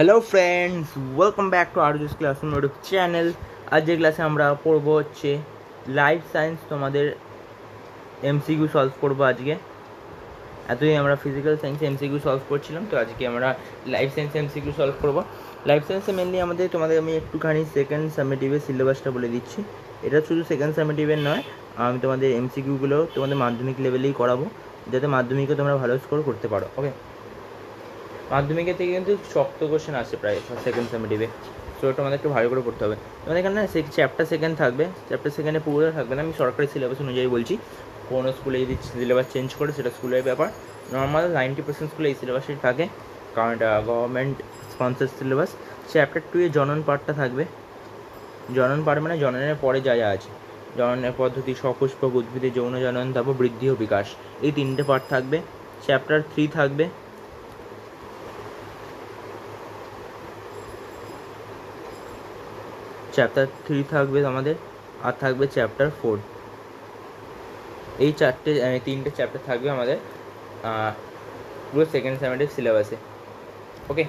Hello friends welcome back to Arzoo's classroom YouTube channel যে ক্লাসে আমরা পড়ব হচ্ছে লাইফ সায়েন্স তোমাদের এমসিকিউ সলভ করব আজকে। এতদিন আমরা ফিজিক্যাল সায়েন্সে এমসিকিউ সলভ করছিলাম, তো আজকে আমরা লাইফ সায়েন্স এমসিকিউ সলভ করব। লাইফ সায়েন্সে মেনলি আমাদের, তোমাদের আমি একটুখানি সেকেন্ড সামেটিভের সিলেবাসটা বলে দিচ্ছি। এটা শুধু সেকেন্ড সামেটিভের নয়, আমি তোমাদের এমসিকিউগুলো তোমাদের মাধ্যমিক লেভেলেই করাবো, যাতে মাধ্যমিকে তোমরা ভালো স্কোর করতে পারো ওকে মাধ্যমিকের থেকে কিন্তু শক্ত কোশ্চেন আসে প্রায় সেকেন্ড সেমিটিভে তো ওটা আমাদের একটু ভালো করে পড়তে হবে। তোমাদের এখানে চ্যাপ্টার সেকেন্ড থাকবে। চ্যাপ্টার সেকেন্ডে পুরোটা থাকবে না, আমি সরকারি সিলেবাস অনুযায়ী বলছি। কোনো স্কুলে যদি সিলেবাস চেঞ্জ করে, সেটা স্কুলের ব্যাপার। নর্মাল নাইনটি পার্সেন্ট স্কুলে এই সিলেবাসই থাকে। কারণ এটা government sponsor syllabus chapter two এ জনন পার্টটা থাকবে। জনন পার্ট মানে জননের পরে যা যা আছে। জননের পদ্ধতি, সপুষ্পক উদ্ভিদে যৌন জনন, তারপর বৃদ্ধি ও বিকাশ। এই তিনটে পার্ট থাকবে। চ্যাপ্টার থ্রি থাকবে। চ্যাপ্টার থ্রি থাকবে আমাদের, আর থাকবে চ্যাপ্টার ফোর এই চারটে তিনটে চ্যাপ্টার থাকবে আমাদের পুরো সেকেন্ড সেমেস্টার সিলেবাসে ওকে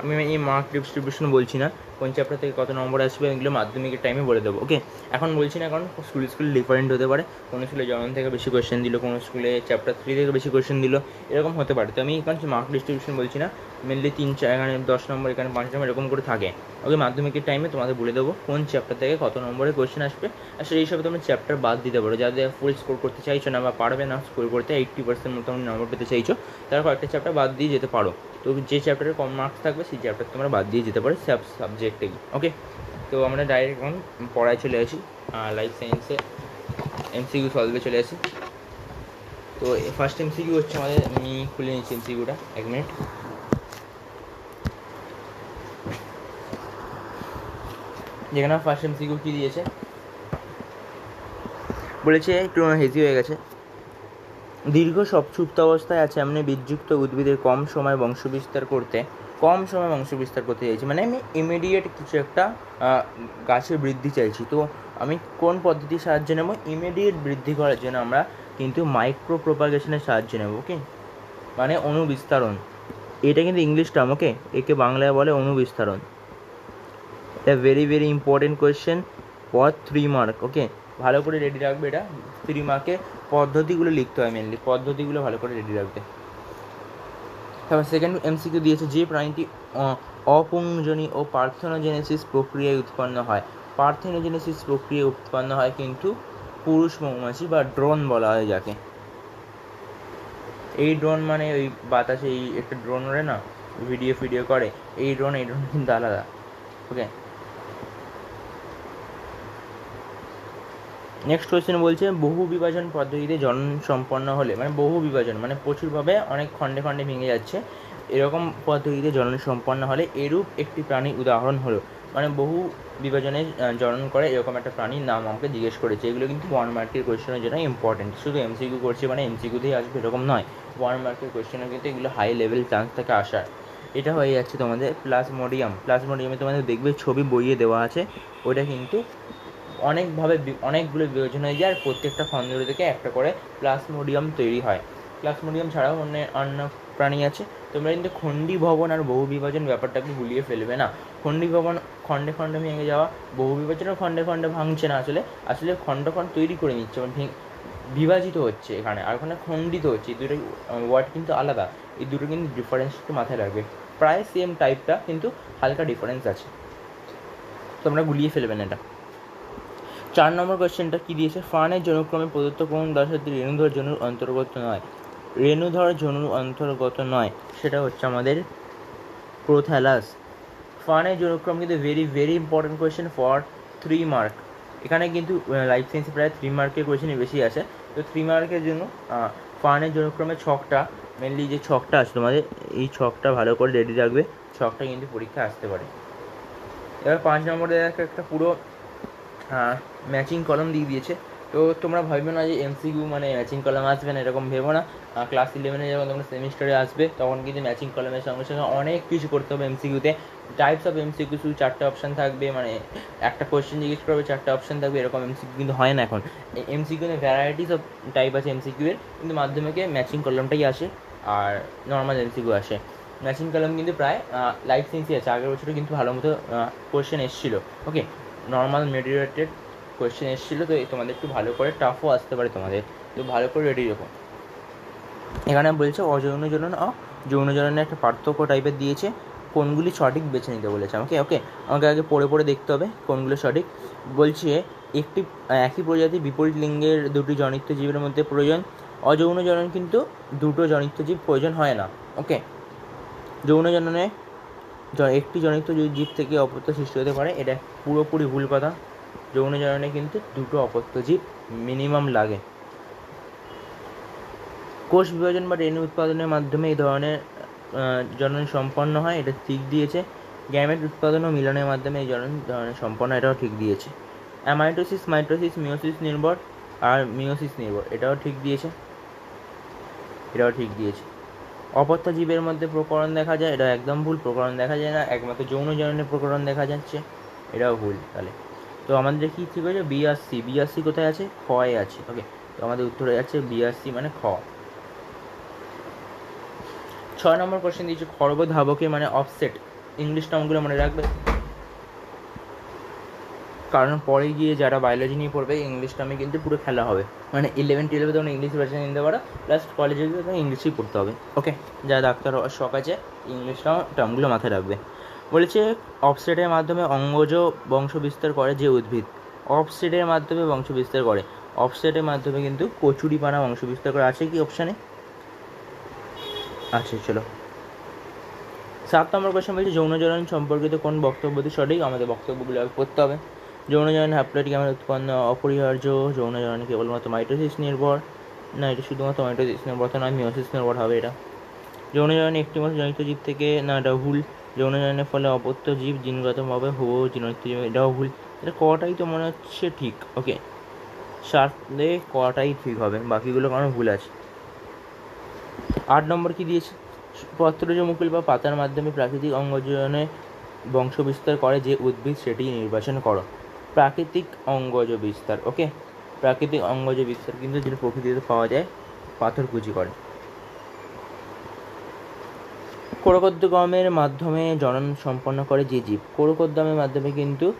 আমি এই মার্ক ডিস্ট্রিবিউশন বলছি না। কোন চ্যাপ্টার থেকে কত নম্বর আসবে এগুলো মাধ্যমিকের টাইমে বলে দেবো ওকে এখন বলছি না, কারণ স্কুল স্কুল ডিফারেন্ট হতে পারে। কোনো স্কুলে জনন থেকে বেশি কোয়েশ্চেন দিল, কোনো স্কুলে চ্যাপ্টার থ্রি থেকে বেশি কোয়েশ্চেন দিল, এরকম হতে পারে। তো আমি এখন মার্ক ডিস্ট্রিবিউশন বলছি না মেনলি তিন চার এখানে দশ নম্বর, এখানে পাঁচ নম্বর, এরকম করে থাকে। ওকে, মাধ্যমিকের টাইমে তোমাদের বলে দেবো কোন চ্যাপ্টার থেকে কত নম্বরে কোয়েশ্চেন আসবে। আর সেই হিসাবে তোমরা চ্যাপ্টার বাদ দিতে পারো যাদের ফুল স্কোর করতে চাইছো না বা পারবে না স্কোর করতে এইট্টি পার্সেন্ট মতো নম্বর পেতে চাইছো। তারা কয়েকটা চ্যাপ্টার বাদ দিয়ে যেতে পারো। তো যে চ্যাপ্টারে কম মার্কস থাকবে, সেই চ্যাপ্টার তোমরা বাদ দিয়ে যেতে পারো সব সাবজেক্টে ওকে তো আমরা ডাইরেক্ট এখন পড়ায় চলে আসি লাইফ সায়েন্সে এমসিকিউ সলভে চলে আসি। তো ফার্স্ট এমসিকিউ হচ্ছে আমাদের, আমি খুলে নিচ্ছি এমসিকিউটা এক মিনিট যেখানে ফার্স্ট এমসিকিউ কী দিয়েছে? বলেছে, একটু হেজি হয়ে গেছে। দীর্ঘ সব সুপ্ত অবস্থায় আছে এমনি বিদ্যুক্ত উদ্ভিদের কম সময় বংশবিস্তার করতে কম সময়ে সময় বংশবিস্তার করতে চাইছি। মানে আমি ইমিডিয়েট কিছু একটা গাছের বৃদ্ধি চাইছি। তো আমি কোন পদ্ধতির সাহায্য নেব? ইমিডিয়েট বৃদ্ধি করার জন্য আমরা কিন্তু মাইক্রো প্রোপাগেশনের সাহায্য নেব ওকে মানে অনুবিস্তারণ। এটা কিন্তু ইংলিশ টার্ম ওকে একে বাংলায় বলে অনুবিস্তারণ। এটা very very important question for three mark okay ভালো করে রেডি রাখবে এটা। থ্রি মার্কে পদ্ধতিগুলো লিখতে হয় মেনলি পদ্ধতিগুলো ভালো করে রেডি রাখবে। তারপর সেকেন্ড এমসিকিউ দিয়েছে যে প্রাণীটি অ- অপুংজনী ও পার্থনোজেনেসিস প্রক্রিয়ায় উৎপন্ন হয়। পার্থেনোজেনেসিস প্রক্রিয়ায় উৎপন্ন হয় কিন্তু পুরুষ মৌমাছি বা ড্রোন বলা হয় যাকে। এই ড্রোন মানে ওই বাতাসে এই একটা ড্রোন ওড়ে না? ভিডিও ফিডিও করে। এই ড্রোন এই ড্রোন কিন্তু আলাদা। ওকে নেক্সট কোয়েশ্চেন বলছে, বহু বিভাজন পদ্ধতিতে জনন সম্পন্ন হলে মানে বহু বিভাজন মানে প্রচুরভাবে অনেক খণ্ডে খণ্ডে ভেঙে যাচ্ছে, এরকম পদ্ধতিতে জনন সম্পন্ন হলে এরূপ একটি প্রাণীর উদাহরণ হলো। মানে বহু বিভাজনে জনন করে এরকম একটা প্রাণীর নাম আমাকে জিজ্ঞেস করেছে। এগুলো কিন্তু ওয়ান মার্কের কোয়েশ্চেনের জন্য ইম্পর্টেন্ট শুধু এমসিকিউ করছে মানে এমসিকিউতেই আসবে, এরকম নয়। ওয়ান মার্কের কোয়েশ্চেনের কিন্তু এগুলো হাই লেভেল চান্স থাকে আসার। এটা হয়ে যাচ্ছে তোমাদের প্লাজমোডিয়াম প্লাজমোডিয়ামে তোমাদের দেখবে ছবি বইয়ে দেওয়া আছে, ওটা কিন্তু অনেকভাবে অনেকগুলো বিভাজন হয়ে যায় আর প্রত্যেকটা খন্ড থেকে একটা করে প্লাসমোডিয়াম তৈরি হয়। প্লাসমোডিয়াম ছাড়াও অন্য অন্য প্রাণী আছে। তোমরা কিন্তু খণ্ডী ভবন আর বহু বিভাজন ব্যাপারটাকে গুলিয়ে ফেলবে না। খণ্ডী ভবন খণ্ডে খণ্ডে ভেঙে যাওয়া, বহু বিভাজনও খণ্ডে খণ্ডে ভাঙছে না আসলে। আসলে খণ্ড খণ্ড তৈরি করে নিচ্ছে মানে বিভাজিত হচ্ছে এখানে আর ওখানে খণ্ডিত হচ্ছে। এই দুটো ওয়ার্ড কিন্তু আলাদা। এই দুটো কিন্তু ডিফারেন্স একটু মাথায় রাখবে। প্রায় সেম টাইপটা কিন্তু হালকা ডিফারেন্স আছে। তোমরা গুলিয়ে ফেলবে না এটা। চার নম্বর কোয়েশ্চেনটা কি দিয়েছে? ফানের জনুক্রমে প্রদত্ত কোন দশাটি রেণুধর জনুর অন্তর্গত নয়। রেণুধর জনুর অন্তর্গত নয়, সেটা হচ্ছে আমাদের প্রোথ্যালাস ফানের জনুক্রম কিন্তু very very important question for three mark এখানে কিন্তু লাইফ সায়েন্সে প্রায় থ্রি মার্কের কোয়েশ্চেনই বেশি আছে। তো থ্রি মার্কের জন্য ফানের জনুক্রমে ছকটা মেনলি যে ছকটা আছে তোমাদের, এই ছকটা ভালো করে রেডি রাখবে, ছকটা কিন্তু পরীক্ষায় আসতে পারে। এবার পাঁচ নম্বরে একটা পুরো ম্যাচিং কলম দিয়ে দিয়েছে। তো তোমরা ভাববে না যে এমসিকিউ মানে ম্যাচিং কলম আসবে না, এরকম ভেবো না। ক্লাস ইলেভেনে যখন তোমরা সেমিস্টারে আসবে, তখন কিন্তু ম্যাচিং কলমের সঙ্গে সঙ্গে অনেক কিছু করতে হবে এমসিকিউতে টাইপস অফ এমসিকিউ শুধু চারটে অপশান থাকবে মানে একটা কোয়েশ্চেন জিজ্ঞেস করবে, চারটে অপশান থাকবে, এরকম এমসিকিউ কিন্তু হয় না এখন। এমসিকিউতে ভ্যারাইটিস অফ টাইপ আছে এমসিকিউয়ের কিন্তু মাধ্যমিকে ম্যাচিং কলমটাই আসে, আর নর্মাল এমসিকিউ আসে। ম্যাচিং কলম কিন্তু প্রায় লাইফ সেন্সই আছে। আগের বছরে কিন্তু ভালো মতো কোয়েশ্চেন এসেছিল। ওকে নর্মাল মেডিরেটেড কোয়েশ্চেন এসেছিল, তো তোমাদের একটু ভালো করে টাফও আসতে পারে তোমাদের। তো ভালো করে রেডি রাখো। এখানে বলছে, অযৌন জনন ও যৌন জননের একটা পার্থক্য টাইপের দিয়েছে। কোনগুলি সঠিক বেছে নিতে বলেছে আমাকে? ওকে আমাকে আগে পড়ে পড়ে দেখতে হবে কোনগুলো সঠিক। বলছে, একটি, একই প্রজাতি বিপরীত লিঙ্গের দুটি জনিত্ব জীবের মধ্যে প্রয়োজন। অযৌন জনন কিন্তু দুটো জনিত্ব জীব প্রয়োজন হয় না। ওকে যৌন জননে একটি জনিত জীব থেকে অপত্য সৃষ্টি হতে পারে, এটা পুরোপুরি ভুল কথা। যৌন জননে কিন্তু দুটো অপত্য জীব মিনিমাম লাগে। কোষ বিভাজন বা রেণু উৎপাদনের মাধ্যমে এই ধরনের জনন সম্পন্ন হয়, এটা ঠিক দিয়েছে। গ্যামেট উৎপাদন ও মিলনের মাধ্যমে এই জনন ধরনের সম্পন্ন এটাও ঠিক দিয়েছে। অ্যামাইটোসিস মাইটোসিস মিওসিস নির্ভর আর মিওসিস নির্ভর, এটাও ঠিক দিয়েছে। এটাও ঠিক দিয়েছে। অপত্য জীবের মধ্যে প্রকরণ দেখা যায় এটা একদম ভুল, প্রকরণ দেখা যায় না। একমাত্র যৌন জননের প্রকরণ দেখা যাচ্ছে, এটাও ভুল তাহলে। তো আমাদের কি ঠিক হয়েছে বি আর সি বি আর সি কোথায় আছে? খয়ে আছে ওকে তো আমাদের উত্তরে আছে বি আর সি মানে খ। ছয় নম্বর কোশ্চেন দিয়েছে খর্ব ধাবকে মানে অফসেট ইংলিশ টার্মগুলো মনে রাখবে? কারণ পরে গিয়ে যারা বায়োলজি নিয়ে পড়বে ইংলিশ টার্মে কিন্তু পুরো খেলা হবে। মানে ইলেভেন টুয়েলভে তখন ইংলিশ ভার্সন নিতে পারো প্লাস কলেজে গিয়ে তখন ইংলিশই পড়তে হবে ওকে যারা ডাক্তার হওয়ার শখ আছে ইংলিশ টার্মগুলো মাথায় রাখবে। বলেছে, অফসেটের মাধ্যমে অঙ্গজ বংশ বিস্তার করে যে উদ্ভিদ। অফসেটের মাধ্যমে বংশ বিস্তার করে। অফসেটের মাধ্যমে কিন্তু কচুরিপানা বংশ বিস্তার করে। আছে কি অপশানে আছে, চলো। সাত নম্বর কোয়েশ্চেন বলছে, যৌন জনন সম্পর্কিত কোন বক্তব্যটি সঠিক? আমাদের বক্তব্যগুলো পড়তে হবে। যৌন জনন হ্যাপ্লয়েড গ্যামেট উৎপন্ন, অপরিহার্য। যৌন জনন কেবলমাত্র মাইটোসিস নির্ভর। না, এটা শুধুমাত্র মাইটোসিস নির্ভর তো নয় মিওসিস নির্ভর হবে এটা। যৌন জনন একটি মাত্র জনিত জীব থেকে, না, এটা ভুল। যৌন জননের ফলে অপত্য জীব জিনগতভাবে হুবহু জনিত এটাও ভুল। এটা কটাই তো মনে হচ্ছে ঠিক। ওকে। সাতে কটাই ঠিক হবে। বাকিগুলো কারণ ভুল আছে। আট নম্বর কি দিয়েছে? পত্রজ মুকুল বা পাতার মাধ্যমে প্রাকৃতিক অঙ্গজনে বংশ বিস্তার করে যে উদ্ভিদ সেটি নির্বাচন করো। প্রাকৃতিক অঙ্গজ বিস্তার ওকে। প্রাকৃতিক অঙ্গজ বিস্তার কিন্তু যেটা প্রকৃতিতে পাওয়া যায়, পাথর কুচি করে। কোরকোদ্গমের মাধ্যমে জনন সম্পন্ন করে যে জীব। কোরকোদ্গমের মাধ্যমে কিন্তু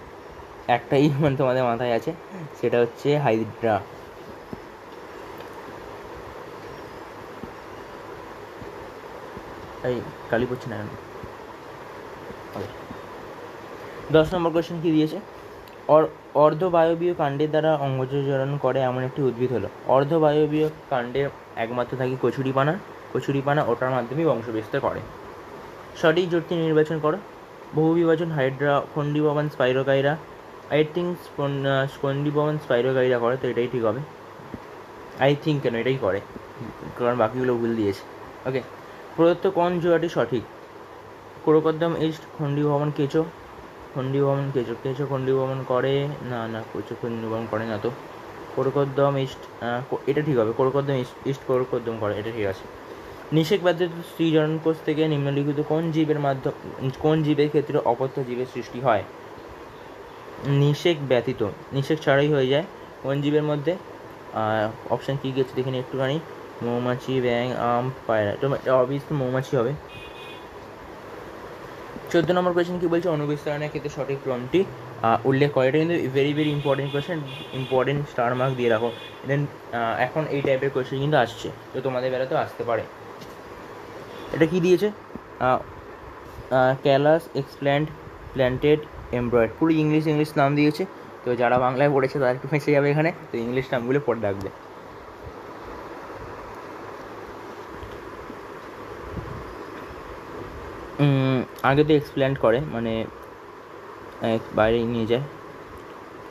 একটাই মানে তোমাদের মাথায় আছে, সেটা হচ্ছে হাইড্রা। এই কালি পড়ছে না দশ নম্বর কোয়েশ্চেন কি দিয়েছে? অর- অর্ধবায়বীয় কাণ্ডের দ্বারা অঙ্গজোজন করে এমন একটি উদ্ভিদ হলো। অর্ধবায়বীয় কাণ্ডে একমাত্র থাকে কচুরিপানা। কচুরিপানা ওটার মাধ্যমে বংশ বিস্তার করে। সঠিক জোটটি নির্বাচন করো। বহু বিভাজন, হাইড্রা খন্ডিভবন স্পাইরোকাইরা। আই থিঙ্ক স্পন্ডিভবন স্পাইরোকাইরা করে তো এটাই ঠিক হবে। আই থিঙ্ক কেন? এটাই করে। কারণ বাকিগুলো ভুল দিয়েছে। ওকে প্রদত্ত কোন জোড়াটি সঠিক? কোরকদ্দম ইস্ট খন্ডিভবন কেঁচো। খন্ডিভবন কেঁচো। কেঁচো খন্ডিভবন করে? না না, কেঁচো খন্ডিভবন করে না তো। কোরকদ্দম ইস্ট এটা ঠিক হবে। কোরকদ্দম ইস্ট ইস্ট কোরকদ্দম করে। এটা ঠিক আছে। নিষেক ব্যতীত স্ত্রী জননকোষ থেকে নিম্নলিখিত কোন জীবের মাধ্যম কোন জীবের ক্ষেত্রে অপত্য জীবের সৃষ্টি হয়? নিষেক ব্যতীত। নিষেক ছাড়াই হয়ে যায়। কোন জীবের মধ্যে? অপশান কী গেছে দেখে নিই একটুখানি। মৌমাছি ব্যাং আম, পায়রা। তো অবভিয়াসলি মৌমাছি হবে। চোদ্দ নম্বর কোয়েশ্চেন কি বলছে? অনুবিস্তারণের ক্ষেত্রে সঠিক ক্রমটি। উল্লেখ করে। এটা কিন্তু very very important question important star mark দিয়ে রাখো। দেন এখন এই টাইপের কোয়েশ্চেন কিন্তু আসছে। তো তোমাদের বেলাতেও আসতে পারে। এটা কি দিয়েছে? ক্যালাস এক্সপ্ল্যান্ট প্ল্যান্টেড এমব্রয়েড পুরো ইংলিশ ইংলিশ নাম দিয়েছে। তো যারা বাংলায় পড়েছে, তারা একটু ফেঁসে যাবে এখানে। তো ইংলিশ নামগুলো পড়ে রাখবে। আগে তো এক্সপ্ল্যান্ট করে মানে বাইরে নিয়ে যায়।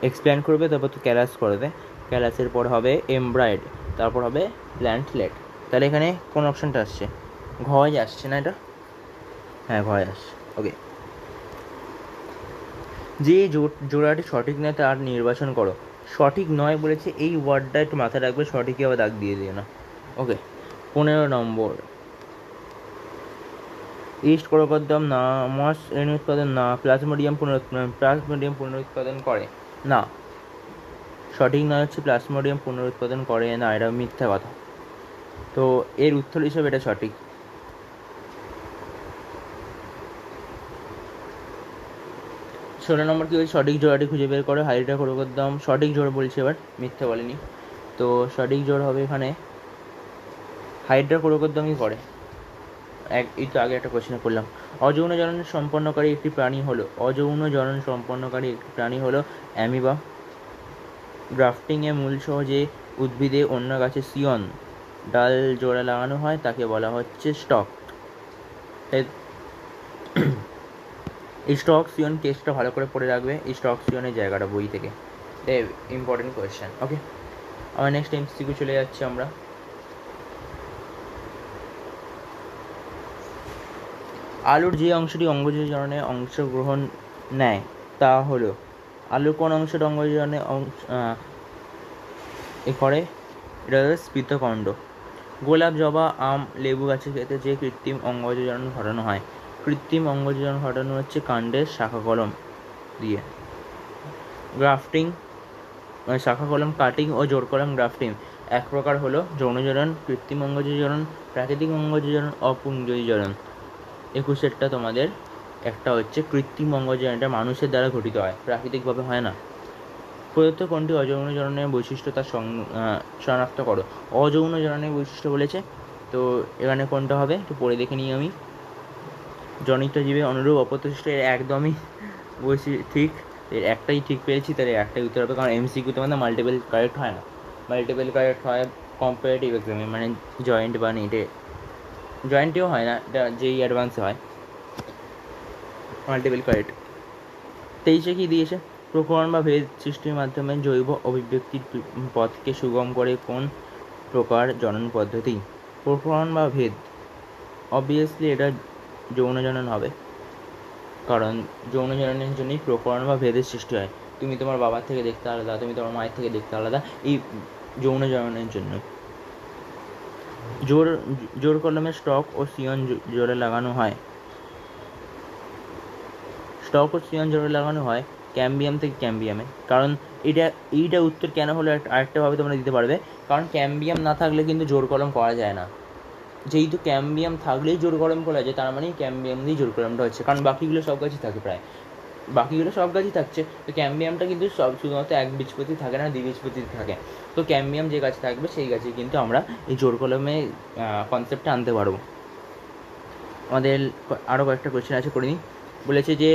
এক্সপ্ল্যান্ট করবে, তারপর তো ক্যালাস করবে ক্যালাসের পর হবে এমব্রয়েড তারপর হবে প্ল্যান্টলেট তাহলে এখানে কোন অপশনটা আসছে? ঘয় আসছে না এটা? হ্যাঁ ঘয় আসছে। ওকে যে জোড়াটি সঠিক নয় তার নির্বাচন করো। সঠিক নয় বলেছে এই ওয়ার্ডটা একটু মাথায় রাখবে সঠিক আবার দাগ দিয়ে দিও না। ওকে পনেরো নম্বর। ইস্ট করকদ্দম না মাস রেণু উৎপাদন না প্লাজমোডিয়াম পুনরুৎপাদন প্লাজমোডিয়াম পুনরুৎপাদন করে। না। সঠিক নয় হচ্ছে প্লাজমোডিয়াম পুনরুৎপাদন করে না, এটা মিথ্যা কথা। তো এর উত্তর হিসেবে এটা সঠিক। ষোলো নম্বর কী হচ্ছে সঠিক জোড়াটি খুঁজে বের করো হাইড্রা দাম সঠিক জোড় বলছি এবার, মিথ্যে বলেনি। তো সঠিক জোড় হবে এখানে। হাইড্রা দামই করে? এক, এই তো আগে একটা কোশ্চেন করলাম অযৌন জনন সম্পন্নকারী একটি প্রাণী হলো অযৌন জনন সম্পন্নকারী একটি প্রাণী হলো অ্যামিবা। গ্রাফটিংয়ে মূলসহ যে উদ্ভিদে অন্য গাছে সিয়ন, ডাল জোড়া লাগানো হয়, তাকে বলা হচ্ছে স্টক। স্টক সিয়ন কেসটা ভালো করে পড়ে রাখবে স্টক সিয়নের জায়গাটা বই থেকে। ইম্পর্টেন্ট কোয়েশ্চেন ওকে আমার নেক্সট এমসিকিউ চলে যাচ্ছি আমরা। আলুর যে অংশটি অঙ্গজীবনে অংশগ্রহণ নেয় তা হলো আলুর কোন অংশটা অঙ্গজীবনে অংশ এ করে? এটা স্ফীতকণ্ড। গোলাপ জবা আম লেবু গাছের ক্ষেত্রে যে কৃত্রিম অঙ্গজীবন ঘটানো হয় কৃত্রিম অঙ্গজীবন ঘটানো হচ্ছে কাণ্ডের শাখা কলম দিয়ে। গ্রাফটিং মানে শাখা কলম কাটিং ও জোর কলম গ্রাফটিং। এক প্রকার হলো যৌনজনন কৃত্রিম অঙ্গজীবন প্রাকৃতিক অঙ্গজীবন অপুঞ্জীকরণ একুশেরটা তোমাদের, একটা হচ্ছে কৃত্রিম অঙ্গজীবন, এটা মানুষের দ্বারা ঘটিত হয়, প্রাকৃতিকভাবে হয় না। প্রদত্ত কোনটি অযৌন জননের বৈশিষ্ট্য তা শনাক্ত করো। অযৌন জননের বৈশিষ্ট্য বলেছে, তো এখানে কোনটা হবে? একটু পড়ে দেখে নিই আমি। জনিত জীবে অনুরূপ অপ্রতিষ্ঠ এর একদমই বলছি ঠিক, এর একটাই ঠিক পেয়েছি তাহলে একটাই উত্তর হবে, কারণ এমসিকিউতে মানে মাল্টিপল কারেক্ট হয় না। মাল্টিপল কারেক্ট হয় কম্পারেটিভ এক্সামে মানে জয়েন্ট বা নেটে জয়েন্টেও হয় না, এটা যেই অ্যাডভান্সে হয়। মাল্টিপল কারেক্ট তেইশে কী দিয়েছে? প্রকরণ বা ভেদ সৃষ্টির মাধ্যমে জৈব অভিব্যক্তির পথকে সুগম করে কোন প্রকার জনন পদ্ধতি? প্রকরণ বা ভেদ। অবভিয়াসলি এটা যৌন জনন হবে। কারণ যৌন জননের জন্যই প্রকরণ বা ভেদের সৃষ্টি হয়। তুমি তোমার বাবার থেকে দেখতে আলাদা, তুমি তোমার মায়ের থেকে দেখতে আলাদা, এই যৌন জননের জন্য জোর জোর কলমে স্টক ও সিয়ন জোরে লাগানো হয়। স্টক ও সিয়ন জোরে লাগানো হয় ক্যাম্বিয়াম থেকে ক্যাম্বিয়ামে। কারণ এটা এইটা উত্তর কেন হলো আরেকটাভাবে তোমরা দিতে পারবে। কারণ ক্যাম্বিয়াম না থাকলে কিন্তু জোর কলম করা যায় না। যেহেতু ক্যাম্বিয়াম থাকলেই জোর কলম করা যায়, তার মানে ক্যাম্বিয়াম দিয়েই জোর কলমটা হচ্ছে। কারণ বাকিগুলো সব গাছই থাকে প্রায়। বাকিগুলো সব গাছই থাকছে। তো ক্যাম্বিয়ামটা কিন্তু সব শুধুমাত্র এক বীজপতি থাকে না দ্বিবীজপতি থাকে। তো ক্যাম্বিয়াম যে গাছ থাকবে, সেই গাছে কিন্তু আমরা এই জোর কলমে কনসেপ্টটা আনতে পারব। আমাদের আরও কয়েকটা কোয়েশ্চেন আছে করে বলেছে যে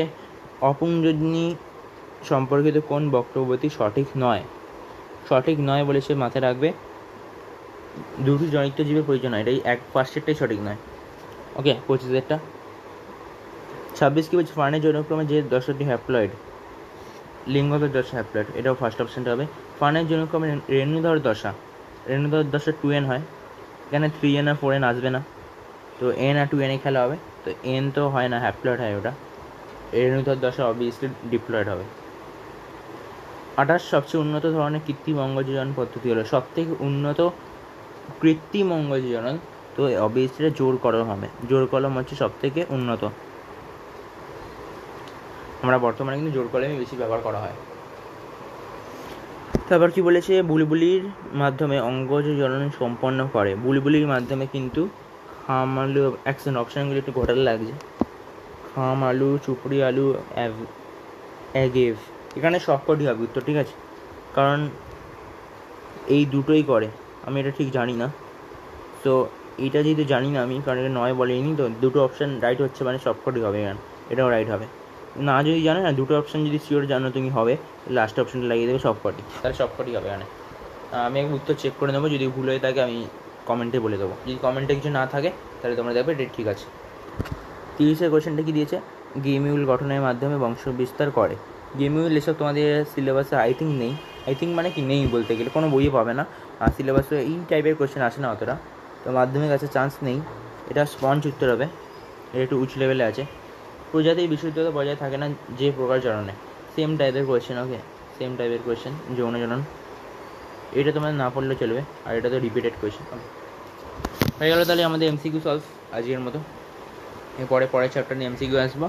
অপুঞ্জনী সম্পর্কিত কোন বক্তব্যটি সঠিক নয়? সঠিক নয় বলে সে মাথায় রাখবে। দুটি জনিত জীবের প্রয়োজন হয়, এটাই এক পার্সেন্টটাই সঠিক নয়। ওকে পঁচিশেরটা ছাব্বিশ কি বলছে ফার্নের জনক্রমে যে দশটি হ্যাপ্লয়েড লিঙ্গকের দশা হ্যাপ্লয়েড এটাও ফার্স্ট অপশানটা হবে। ফার্নের জনক্রমে রেণুধর দশা রেণুধর দশা টু এন হয়। এখানে থ্রি এন আর ফোর এন আসবে না। তো এন আর টু এনে খেলা হবে। তো এন তো হয় না হ্যাপ্লয়েড হয় ওটা। রেণুধর দশা অবভিয়াসলি ডিপ্লয়েড হবে। আঠাশ সবচেয়ে উন্নত ধরনের কৃত্রিম অঙ্গজীবন পদ্ধতি হলো সব থেকে উন্নত কৃত্রিম অঙ্গজীবন, তো অবভিয়াসলি জোর কলম হবে। জোর কলম হচ্ছে সব থেকে উন্নত। আমরা বর্তমানে কিন্তু জোর কলমই বেশি ব্যবহার করা হয়। তারপর কি বলেছে? বুলবুলির মাধ্যমে অঙ্গজ জনন সম্পন্ন করে। বুলবুলির মাধ্যমে কিন্তু খাম, আলু অ্যাকশন অপশানগুলো একটু ঘোটালে লাগছে। খাম, আলু, চুপড়ি আলু অ্যাগেভ। এখানে সবকটি হবে, উত্তর, ঠিক আছে? কারণ এই দুটোই করে। আমি এটা ঠিক জানি না। তো এটা যেহেতু জানি না আমি, কারণ এটা নয় বলেনি তো দুটো অপশান রাইট হচ্ছে মানে সবকটি হবে এখানে এটাও রাইট হবে। না যদি জানো, না, দুটো অপশান যদি শিওর জানো তুমি হবে লাস্ট অপশানটা লাগিয়ে দেবে সবকটি তাহলে সবকটি হবে এখানে আমি একবার উত্তর চেক করে নেব, যদি ভুল হয়ে থাকে আমি কমেন্টে বলে দেবো। যদি কমেন্টে কিছু না থাকে, তাহলে তোমরা দেখবে ডেট ঠিক আছে। তিরিশের কোয়েশ্চেনটা কি দিয়েছে? গেমিউল গঠনের মাধ্যমে বংশ বিস্তার করে। গেমিউল এসব তোমাদের সিলেবাসে আই থিঙ্ক নেই। আই থিঙ্ক মানে কি নেই বলতে গেলে, কোনো বইয়ে পাবে না। সিলেবাসে এই টাইপের কোয়েশ্চেন আসে না অতটা। তো মাধ্যমিক আছে চান্স নেই। এটা স্পঞ্জ উত্তর হবে। এটা একটু উঁচু লেভেলে আছে। প্রজাতির বিশুদ্ধতা বজায় থাকে না যে প্রকার জননে সেম টাইপের কোয়েশ্চেন ওকে সেম টাইপের কোয়েশ্চেন যৌন জনন। এটা তোমাদের না পড়লে চলবে, আর এটা তো রিপিটেড কোয়েশ্চেন হয়ে গেলো তাহলে আমাদের এমসিকিউ সলভ আজকের মতো। এরপরে পরের চ্যাপ্টার নিয়ে এমসিকিউ আসব।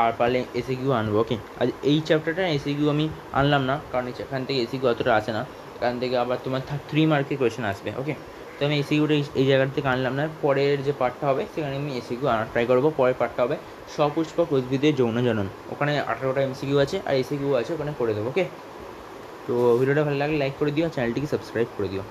আর পারলে এসি কিউ আনব ওকে আজ এই চ্যাপ্টারটা এসি কিউ আমি আনলাম না, কারণ এখান থেকে এসি কিউ অতটা আসে না। এখান থেকে আবার তোমার থ্রি মার্কের কোয়েশ্চেন আসবে ওকে তো আমি এসিকিউটা এই জায়গা থেকে আনলাম না। পরের যে পার্টটা হবে, সেখানে আমি এসিকিউ আনার ট্রাই করব। পরের পার্টটা হবে সপুষ্পক উদ্ভিদের যৌন জনন। ওখানে আঠারোটা এমসিকিউ আছে, আর এসিকিউ আছে, ওখানে করে দেবো ওকে তো ভিডিওটা ভালো লাগলে লাইক করে দিও চ্যানেলটিকে সাবস্ক্রাইব করে দিও।